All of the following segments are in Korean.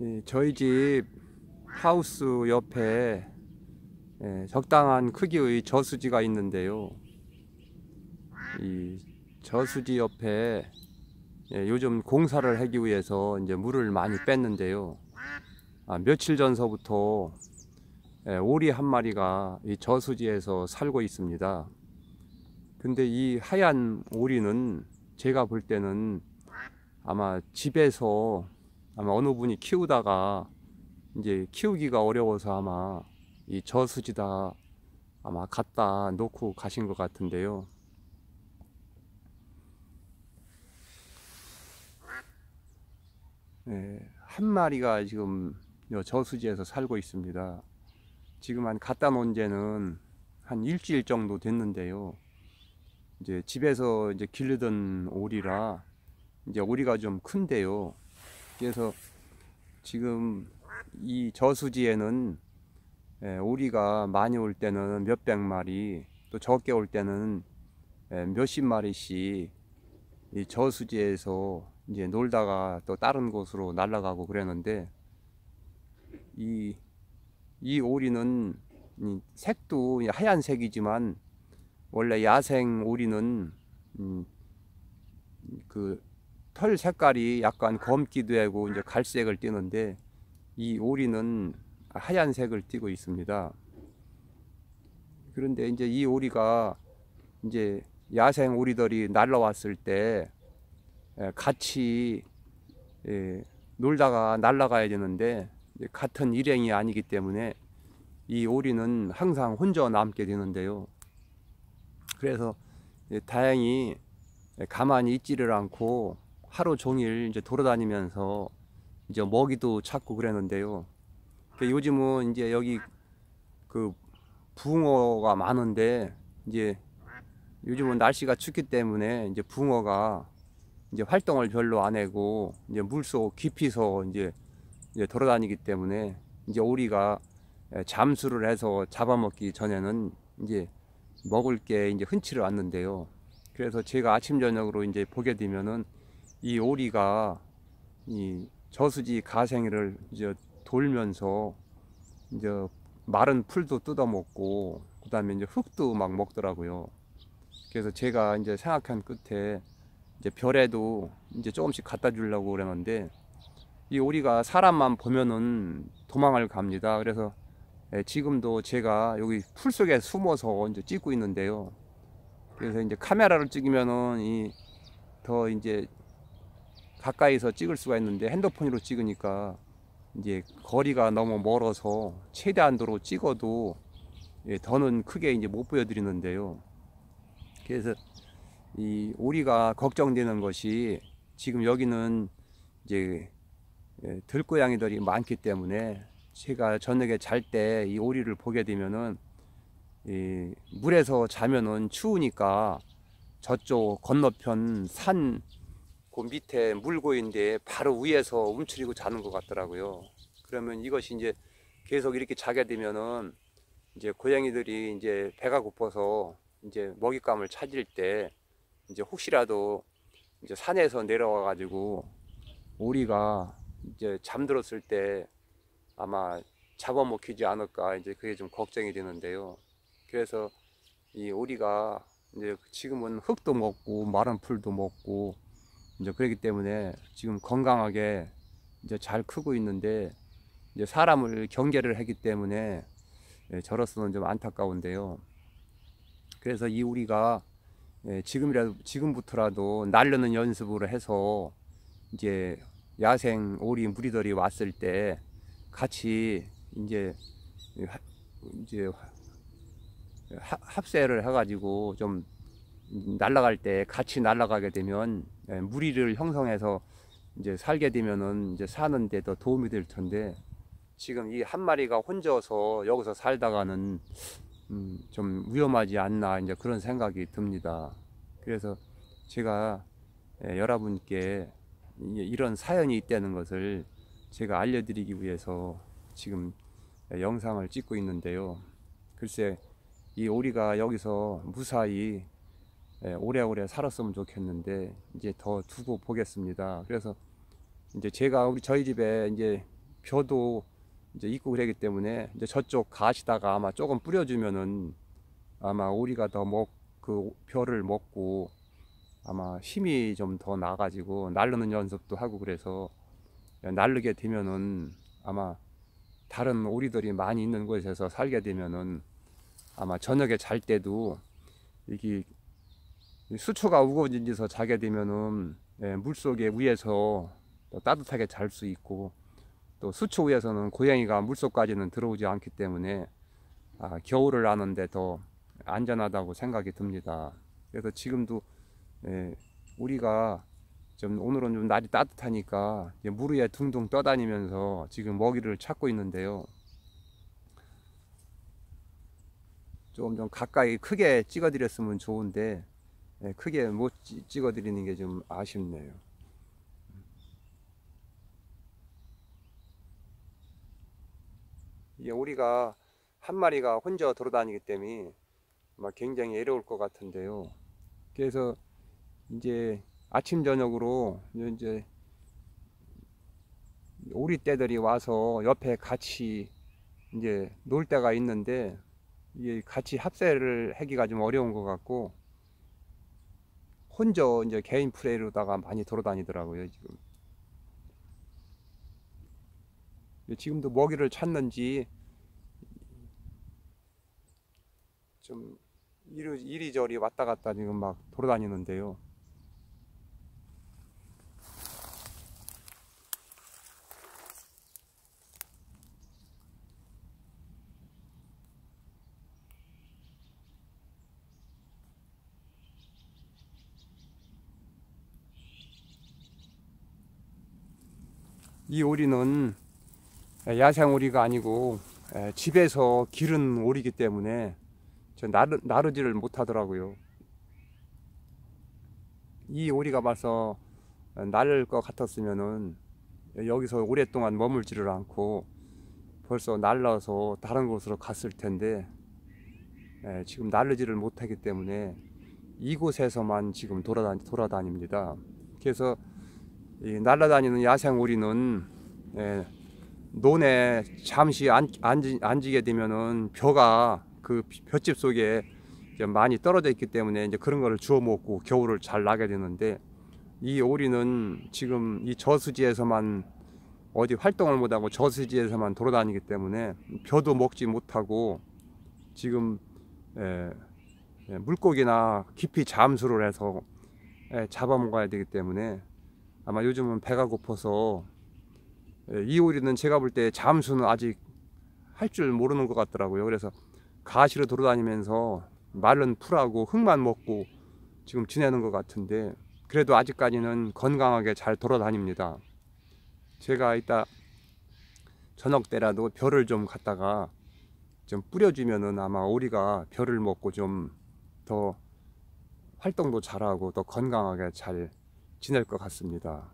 예, 저희 집 하우스 옆에 예, 적당한 크기의 저수지가 있는데요. 이 저수지 옆에 예, 요즘 공사를 하기 위해서 이제 물을 많이 뺐는데요. 아, 며칠 전서부터 예, 오리 한 마리가 이 저수지에서 살고 있습니다. 근데 이 하얀 오리는 제가 볼 때는 아마 집에서 아마 어느 분이 키우다가 이제 키우기가 어려워서 아마 이 저수지다 아마 갖다 놓고 가신 것 같은데요. 네, 한 마리가 지금 저수지에서 살고 있습니다. 지금 한 갖다 놓은 지는 한 일주일 정도 됐는데요. 이제 집에서 이제 기르던 오리라 이제 오리가 좀 큰데요. 그래서 지금 이 저수지에는 예, 오리가 많이 올 때는 몇백 마리 또 적게 올 때는 예, 몇십 마리씩 이 저수지에서 이제 놀다가 또 다른 곳으로 날아가고 그랬는데 이, 이 오리는 색도 하얀색이지만 원래 야생 오리는 음, 그 털 색깔이 약간 검기도 하고 이제 갈색을 띠는데 이 오리는 하얀색을 띠고 있습니다. 그런데 이제 이 오리가 이제 야생 오리들이 날라왔을 때 같이 놀다가 날아가야 되는데 같은 일행이 아니기 때문에 이 오리는 항상 혼자 남게 되는데요. 그래서 다행히 가만히 있지를 않고 하루 종일 이제 돌아다니면서 이제 먹이도 찾고 그랬는데요. 요즘은 이제 여기 그 붕어가 많은데 이제 요즘은 날씨가 춥기 때문에 이제 붕어가 이제 활동을 별로 안 하고 이제 물속 깊이서 이제 이제 돌아다니기 때문에 이제 오리가 잠수를 해서 잡아먹기 전에는 이제 먹을 게 이제 흔치를 않는데요. 그래서 제가 아침 저녁으로 이제 보게 되면은 이 오리가 이 저수지 가생이를 이제 돌면서 이제 마른 풀도 뜯어 먹고 그 다음에 이제 흙도 막 먹더라고요. 그래서 제가 이제 생각한 끝에 이제 별에도 이제 조금씩 갖다 주려고 그러는데 이 오리가 사람만 보면은 도망을 갑니다. 그래서 예, 지금도 제가 여기 풀 속에 숨어서 이제 찍고 있는데요. 그래서 이제 카메라를 찍으면은 이 더 이제 가까이서 찍을 수가 있는데 핸드폰으로 찍으니까 이제 거리가 너무 멀어서 최대한도로 찍어도 예, 더는 크게 이제 못 보여드리는데요. 그래서 이 오리가 걱정되는 것이 지금 여기는 이제 예, 들고양이들이 많기 때문에 제가 저녁에 잘 때 이 오리를 보게 되면은 이 물에서 자면은 추우니까 저쪽 건너편 산 그 밑에 물고인데 바로 위에서 움츠리고 자는 것 같더라고요. 그러면 이것이 이제 계속 이렇게 자게 되면은 이제 고양이들이 이제 배가 고파서 이제 먹잇감을 찾을 때 이제 혹시라도 이제 산에서 내려와 가지고 오리가 이제 잠들었을 때 아마 잡아먹히지 않을까 이제 그게 좀 걱정이 되는데요. 그래서 이 오리가 이제 지금은 흙도 먹고 마른 풀도 먹고 이제 그렇기 때문에 지금 건강하게 이제 잘 크고 있는데 이제 사람을 경계를 하기 때문에 예, 저로서는 좀 안타까운데요. 그래서 이 우리가 예, 지금이라도 지금부터라도 날르는 연습을 해서 이제 야생 오리 무리들이 왔을 때 같이 이제 이제 합세를 해가지고 좀 날아갈 때 같이 날아가게 되면 예, 무리를 형성해서 이제 살게 되면은 이제 사는데 더 도움이 될 텐데 지금 이 한 마리가 혼자서 여기서 살다가는 음, 좀 위험하지 않나 이제 그런 생각이 듭니다. 그래서 제가 예, 여러분께 이런 사연이 있다는 것을 제가 알려드리기 위해서 지금 영상을 찍고 있는데요. 글쎄 이 오리가 여기서 무사히 예, 오래오래 살았으면 좋겠는데 이제 더 두고 보겠습니다. 그래서 이제 제가 우리 저희 집에 이제 벼도 이제 있고 그러기 때문에 이제 저쪽 가시다가 아마 조금 뿌려주면은 아마 오리가 더 먹 그 벼를 먹고 아마 힘이 좀 더 나가지고 날르는 연습도 하고 그래서 날르게 되면은 아마 다른 오리들이 많이 있는 곳에서 살게 되면은 아마 저녁에 잘 때도 이게 수초가 우거진 데서 자게 되면은 예, 물속에 위에서 또 따뜻하게 잘 수 있고 또 수초 위에서는 고양이가 물속까지는 들어오지 않기 때문에 아, 겨울을 나는데 더 안전하다고 생각이 듭니다. 그래서 지금도 예, 우리가 좀 오늘은 좀 날이 따뜻하니까 물 위에 둥둥 떠다니면서 지금 먹이를 찾고 있는데요. 조금 좀 가까이 크게 찍어드렸으면 좋은데 예, 크게 못 찍- 찍어드리는 게 좀 아쉽네요. 이게 우리가 한 마리가 혼자 돌아다니기 때문에 막 굉장히 애로울 것 같은데요. 그래서 이제 아침 저녁으로 이제 오리 떼들이 와서 옆에 같이 이제 놀 때가 있는데 이게 같이 합세를 하기가 좀 어려운 것 같고 혼자 이제 개인 플레이로다가 많이 돌아다니더라고요 지금. 지금도 먹이를 찾는지 좀 이리, 이리저리 왔다 갔다 지금 막 돌아다니는데요. 이 오리는 야생 오리가 아니고 에, 집에서 기른 오리기 때문에 저 나르, 나르지를 못하더라고요. 이 오리가 봐서 날을 것 같았으면은 여기서 오랫동안 머물지를 않고 벌써 날라서 다른 곳으로 갔을 텐데 에, 지금 날르지를 못하기 때문에 이곳에서만 지금 돌아다니, 돌아다닙니다. 그래서 이 날아다니는 야생 오리는 예, 논에 잠시 앉, 앉, 앉게 되면은 벼가 그 볏짚 속에 이제 많이 떨어져 있기 때문에 이제 그런 거를 주워 먹고 겨울을 잘 나게 되는데 이 오리는 지금 이 저수지에서만 어디 활동을 못하고 저수지에서만 돌아다니기 때문에 벼도 먹지 못하고 지금 예, 예, 물고기나 깊이 잠수를 해서 예, 잡아먹어야 되기 때문에 아마 요즘은 배가 고파서 예, 이 오리는 제가 볼 때 잠수는 아직 할 줄 모르는 것 같더라고요. 그래서 가시로 돌아다니면서 마른 풀하고 흙만 먹고 지금 지내는 것 같은데 그래도 아직까지는 건강하게 잘 돌아다닙니다. 제가 이따 저녁 때라도 벼를 좀 갖다가 좀 뿌려주면은 아마 오리가 벼를 먹고 좀 더 활동도 잘하고 더 건강하게 잘 지낼 것 같습니다.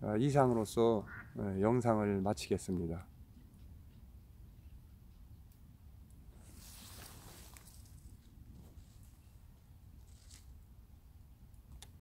아, 이상으로서 예, 영상을 마치겠습니다.